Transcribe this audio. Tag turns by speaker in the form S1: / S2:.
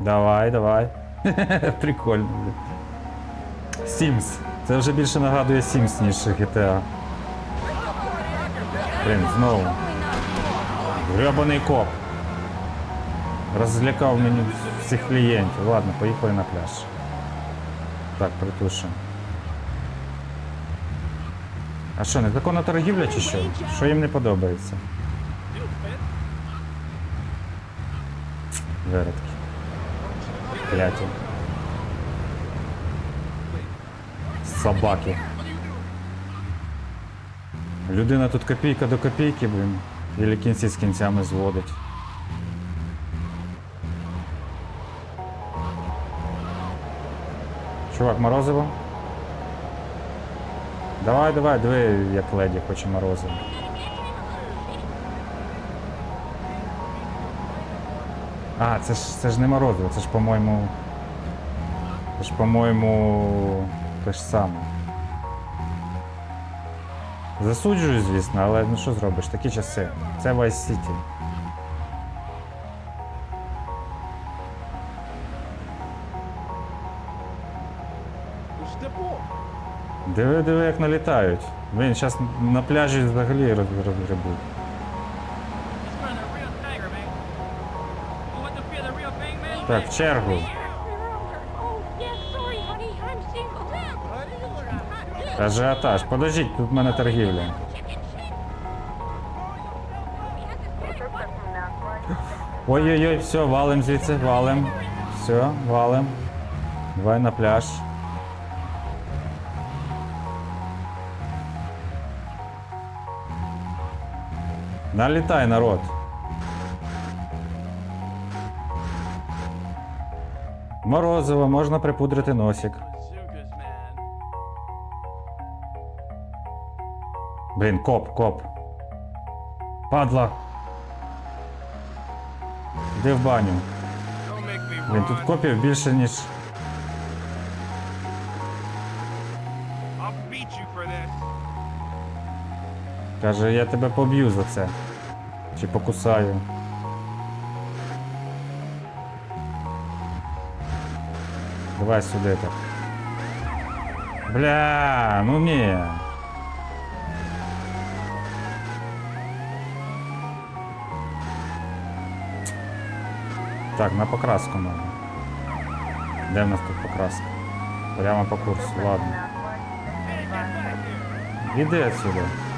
S1: Давай, давай. Прикольно. Sims. Це вже більше нагадує Sims, ніж GTA. Блін, знову. Гребаний коп. Розлякав мені всіх клієнтів. Ладно, поїхали на пляж. Так, притушимо. А що, незаконна торгівля чи що? Що їм не подобається? Виродки. Кляті. Собаки. Людина тут копійка до копійки, блін. Ілі кінці з кінцями зводить. Чувак, морозиво? Давай, давай, диви, як леді хоче морозиво. А, це ж це ж не морозиво, це ж, по-моєму. Це ж, по-моєму, те ж саме. Засуджую, звісно, але ну що зробиш, такі часи. Це Vice City. Диви, диви, як налітають. Він зараз на пляжі взагалі роз- розгребуть. Так, в чергу. Ажіотаж. Подождіть, тут в мене торгівля. Ой-ой-ой, все, валим звідси, валим. Все, валим. Давай на пляж. Налітай, народ. Морозиво, можна припудрити носик. Блін, коп, коп. Падла. Іди в баню. Блін, тут копів більше, ніж. Каже, я тебе поб'ю за це. Чи покусаю. Давай сюди так. Бля, ну ні. Так, на покраску можна. Де в нас тут покраска? Прямо по курсу, ладно. Іди отсюда.